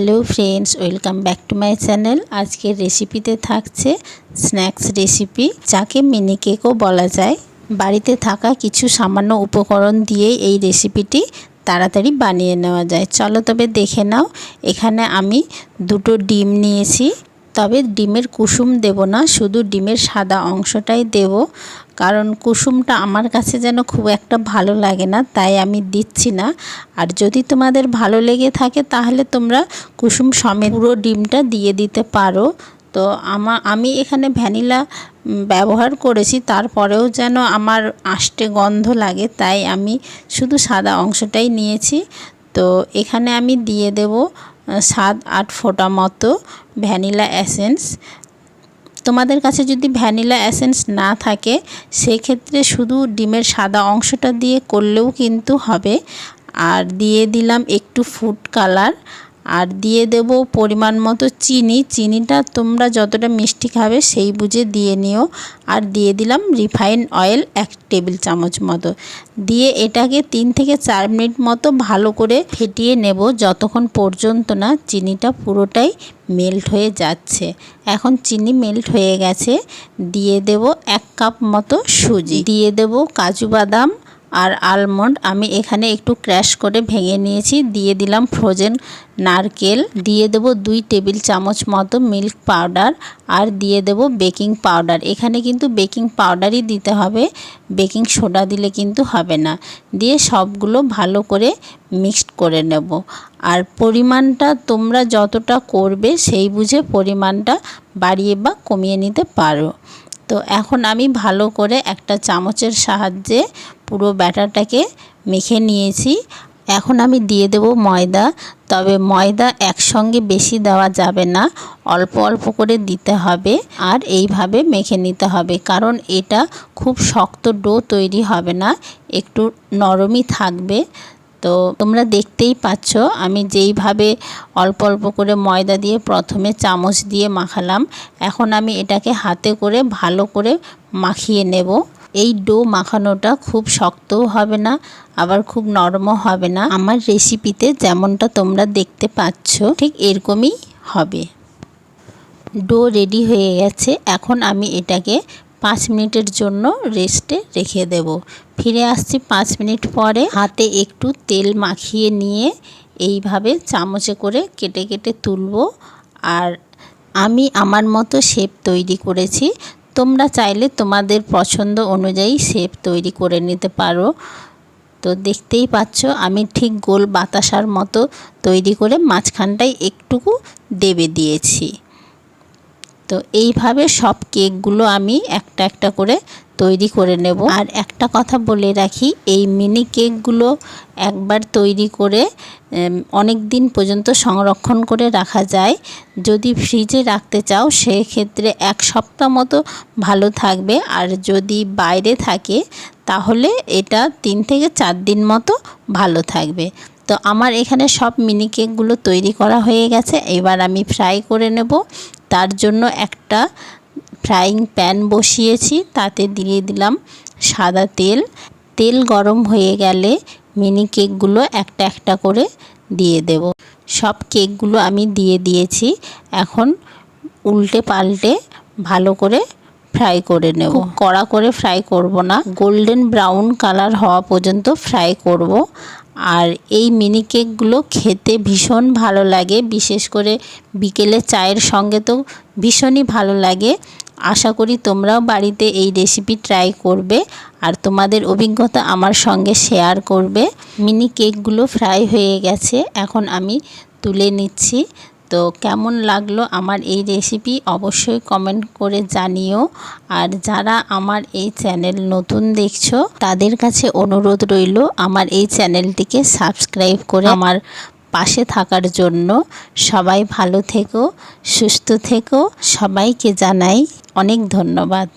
Hello friends, welcome back to my channel. আজকের রেসিপিতে থাকছে স্ন্যাক্স রেসিপি, যাকে মিনি কেকও বলা যায়। বাড়িতে থাকা কিছু সামান্য উপকরণ দিয়ে এই রেসিপিটি তাড়াতাড়ি বানিয়ে নেওয়া যায়। চলো তবে দেখে নাও, এখানে আমি দুটো ডিম নিয়েছি। তবে ডিমের কুসুম দেব না, শুধু ডিমের সাদা অংশটাই দেব। কারণ কুসুমটা আমার কাছে যেন খুব একটা ভালো লাগে না, তাই আমি দিচ্ছি না। আর যদি তোমাদের ভালো লেগে থাকে, তাহলে তোমরা কুসুম সমেত পুরো ডিমটা দিয়ে দিতে পারো। তো আমা, আমি এখানে ভ্যানিলা ব্যবহার করেছি, তারপরেও যেন আমার আষ্টে গন্ধ লাগে, তাই আমি শুধু সাদা অংশটাই নিয়েছি। তো এখানে আমি দিয়ে দেব সাত আট ফোঁটা মতো ভ্যানিলা অ্যাসেন্স তোমাদের কাছে যদি ভ্যানিলা অ্যাসেন্স না থাকে, সেক্ষেত্রে শুধু ডিমের সাদা অংশটা দিয়ে করলেও কিন্তু হবে। আর দিয়ে দিলাম একটু ফুড কালার। আর দিয়ে দেব পরিমাণ মতো চিনি। চিনিটা তোমরা যতটা মিষ্টি খাবে সেই বুঝে দিয়ে নিও। আর দিয়ে দিলাম রিফাইন অয়েল এক টেবিল চামচ মতো। দিয়ে এটাকে তিন থেকে চার মিনিট মতো ভালো করে ফেটিয়ে নেব। যতক্ষণ পর্যন্ত না চিনিটা পুরোটাই মেল্ট হয়ে যাচ্ছে। এখন চিনি মেল্ট হয়ে গেছে। দিয়ে দেব এক কাপ মতো সুজি। দিয়ে দেব কাজু বাদাম। আর আলমন্ড আমি এখানে একটু ক্র্যাশ করে ভেঙে নিয়েছি। দিয়ে দিলাম ফ্রোজেন নারকেল। দিয়ে দেব দুই টেবিল চামচ মতো মিল্ক পাউডার আর দিয়ে দেব বেকিং পাউডার এখানে কিন্তু বেকিং পাউডারই দিতে হবে। বেকিং সোডা দিলে কিন্তু হবে না। দিয়ে সবগুলো ভালো করে মিক্সড করে নেব। আর পরিমাণটা তোমরা যতটা করবে সেই বুঝে পরিমাণটা বাড়িয়ে বা কমিয়ে নিতে পারো। তো এখন আমি ভালো করে একটা চামচের সাহায্যে পুরো ব্যাটারটাকে মেখে নিয়েছি। এখন আমি দিয়ে দেব ময়দা, তবে ময়দা একসঙ্গে বেশি দেওয়া যাবে না, অল্প অল্প করে দিতে হবে আর এইভাবে মেখে নিতে হবে, কারণ এটা খুব শক্ত ডো তৈরি হবে না, একটু নরমই থাকবে। তো তোমরা দেখতেই পাচ্ছ, আমি যেইভাবে অল্প অল্প করে ময়দা দিয়ে প্রথমে চামচ দিয়ে মাখালাম, এখন আমি এটাকে হাতে করে ভালো করে মাখিয়ে নেব। এই ডো মাখানোটা খুব শক্তও হবে না, আবার খুব নরমও হবে না। আমার রেসিপিতে যেমনটা তোমরা দেখতে পাচ্ছ, ঠিক এরকমই হবে। ডো রেডি হয়ে গেছে, এখন আমি এটাকে পাঁচ মিনিটের জন্য রেস্টে রেখে দেব। ফিরে আসছি পাঁচ মিনিট পরে। হাতে একটু তেল মাখিয়ে নিয়ে এইভাবে চামচে করে কেটে কেটে তুলব। আর আমি আমার মতো শেপ তৈরি করেছি। তোমরা চাইলে তোমাদের পছন্দ অনুযায়ী শেপ তৈরি করে নিতে পারো। তো দেখতেই পাচ্ছ, আমি ঠিক গোল বাতাসার মতো তৈরি করে মাঝখানটায় একটুকু দেবে দিয়েছি। তো এইভাবে সব কেকগুলো আমি একটা একটা করে তৈরি করে নেব। আর একটা কথা বলে রাখি, এই মিনি কেকগুলো একবার তৈরি করে অনেক দিন পর্যন্ত সংরক্ষণ করে রাখা যায়। যদি ফ্রিজে রাখতে চাও, সেক্ষেত্রে এক সপ্তাহ মতো ভালো থাকবে। আর যদি বাইরে থাকে, তাহলে এটা তিন থেকে চার দিন মতো ভালো থাকবে। তো আমার এখানে সব মিনি কেকগুলো তৈরি করা হয়ে গেছে। এবার আমি ফ্রাই করে নেব। তার জন্য একটা ফ্রাইং প্যান বসিয়েছি। তাতে দিয়ে দিলাম সাদা তেল। তেল গরম হয়ে গেলে মিনি কেকগুলো একটা একটা করে দিয়ে দেব। সব কেকগুলো আমি দিয়ে দিয়েছি। এখন উল্টে পাল্টে ভালো করে ফ্রাই করে নেব। কড়া করে ফ্রাই করব না। গোল্ডেন ব্রাউন কালার হওয়া পর্যন্ত ফ্রাই করব। আর এই মিনি কেকগুলো খেতে ভীষণ ভালো লাগে। বিশেষ করে বিকেলে চায়ের সঙ্গে তো ভীষণই ভালো লাগে। আশা করি তোমরাও বাড়িতে এই রেসিপি ট্রাই করবে আর তোমাদের অভিজ্ঞতা আমার সঙ্গে শেয়ার করবে। মিনি কেকগুলো ফ্রাই হয়ে গেছে, এখন আমি তুলে নিচ্ছি। তো কেমন লাগল আমার এই রেসিপি অবশ্যই কমেন্ট করে জানিও। আর যারা আমার এই চ্যানেল নতুন দেখছ, তাদের কাছে অনুরোধ রইল আমার এই চ্যানেলটিকে সাবস্ক্রাইব করে আমার পাশে থাকার জন্য। সবাই ভালো থেকো, সুস্থ থেকো, সবাইকে জানাই অনেক ধন্যবাদ।